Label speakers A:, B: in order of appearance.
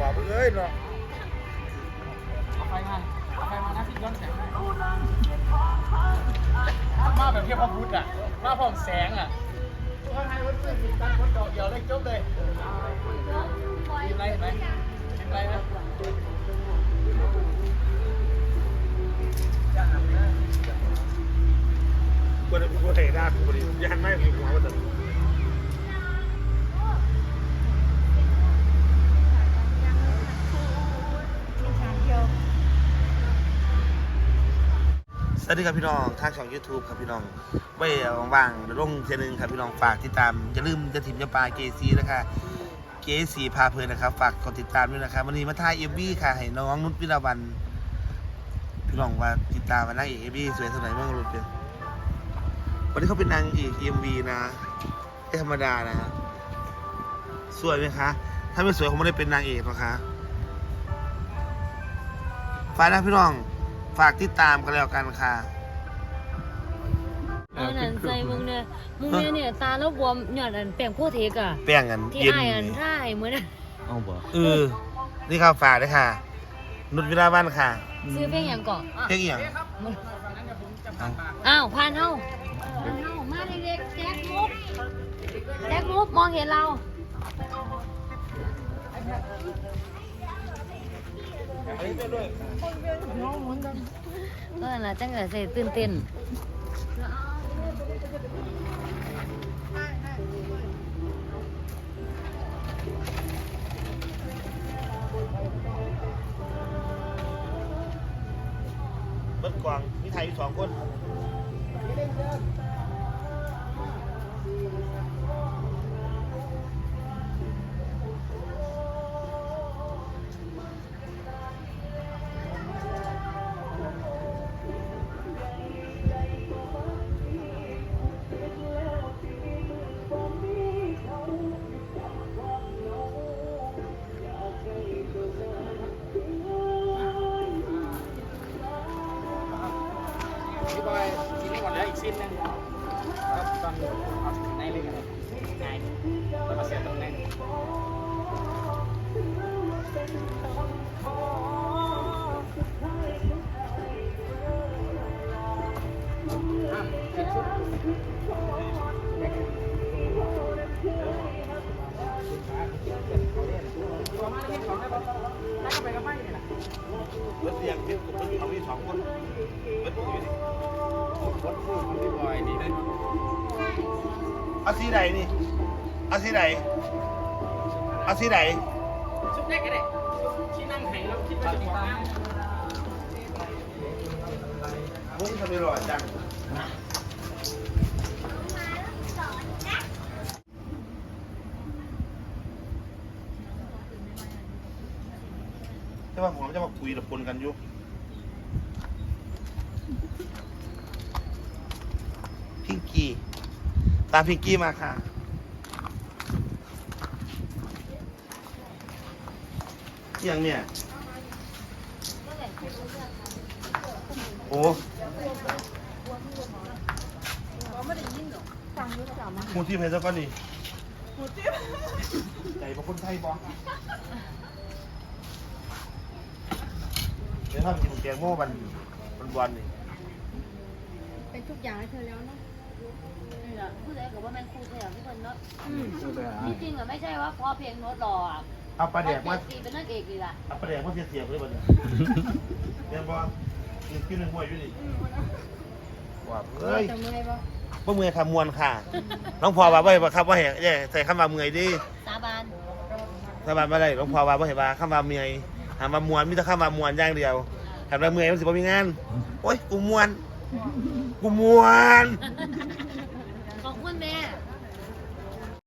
A: ว่าเอ้ยเนาะ
B: เอาไฟมาเอาไฟมานะพี่ย้อนแสงให้มาแบบเทพพุทธอะมาพร้อมแสงอะทุกคนให้วัดซื้อผิดตั้งวัดดอกเดียวเลยจบเลยทีมไรเห็นไหมทีมไรนะ
A: กูจะกูเตะได้กูพอดียันไม่ถึงหัวมันจะ วัสดีครับพี่น้องทางช่อง YouTube ครับพี่น้องไว้ว่างๆลงเทนึงครับพี่น้องฝากติดตามอย่าลืมจะถิ่มจะปลาเกซีนะคะเกซีพาเพลินนะครับ ฝากกดติดตามด้วยนะครับวันนี้มาถ่ายเอฟบีค่ะให้น้องนุชวิลาวันพี่น้องว่าติดตามมานางเอกเอฟบีสวยสมัยมื่อรุ่นเดียววันนี้เขาเป็นนางเอกเอ็มวีนะไม่ธรรมดานะฮะสวยไหมคะ ถ้าไม่สวยคงไม่ได้เป็นนางเอกหรอกคะฝากนะพี่น้อง ฝากติดตามกันแล้วกันค่ะ
C: เอานั่นใส่มึงเนี่ยมึงเนี่ยเนี่ยตาแล้วบวมหยอดอันแป้งโคเทกอะ
A: แป้งกัน
C: ที่
A: เย็น
C: อ้ายอันท่ายเหมือนน่ะ
D: เอาบ่
A: เออนี่ครับฝากด้วยค่ะ นุชวิลาวันค่ะ
C: ซื้อเพลงหยังก่อน
A: เพลงอหย่าง
C: อ้าวพานเฮาพานเฮามาเด็กๆแจ็คมุกแจ็คมุกมองเห็นเรา ก็นั่นล่ะจังเกิดใส่ตื่
B: ชิ้นนี้ก่อนแล้วอีกชิ้นหนึงครับตอนเอาในเลยกันเลยไงแล้วมาเสียบตรงนี้อะผิดชุดประมาณนี้สองได้ปะแล้วก็ไปกับไม้นี่แหละ
A: เบิดเรียงเบิดเบิดเอามีสองคนเบิด
B: พี่บอยนี่นะ
A: เอาสีไหนนี่เอาสีไหนเอาสีไหน
B: ชุดแรกก็ได้ที่นั่งแข่งแล้วคิดว่าจะมีน้
A: มุ้งทำไมหล่อจังจะว่าผมจะมาคุยกับคนกันอยู่พิง กี้ ตามพิงกี้มาค่ะเที่ยงเนี่ย โอ้หมูที่เพชรก็นี่หมูที่ใจพระคนไทยบ้องเดี๋ยวถ้ากินแกงโม่บันบันวันนี่
C: เป็นทุกอย่างให้เธอแล้วเนาะ นี่แหละพูดอะไรกับว่าแม่นครูเธอทุกคนเนาะจริงๆอะไม่ใช่ว่าพอเพลงโน้ตหล่ออะ
A: เอาปลาแดกมา
C: ตีเป็นนางเอกดีล่ะ
A: เอาปลาแดกมาเสียบๆเลยบันเนี่ยเรียนบอกินกินหนึ่งหัวอยู่นี่ว่าเอ้ย
C: จะเมื่อยปะ
A: บ่เมื่อยค่ะมวนค่ะ น้องพอว่าบ่ให้ครับว่าให้ใส่คำว่าเมื่อยดิ
C: สาบาน
A: สบายมาได้หลวงพ่อว่าบ่ให้ว่าคำว่าเมื่อยหามามวนมีแต่คำว่ามวนอย่างเดียวถ้าว่าเมื่อยมันสิบ่มีงาน โอ้ยกูมวน กูมวน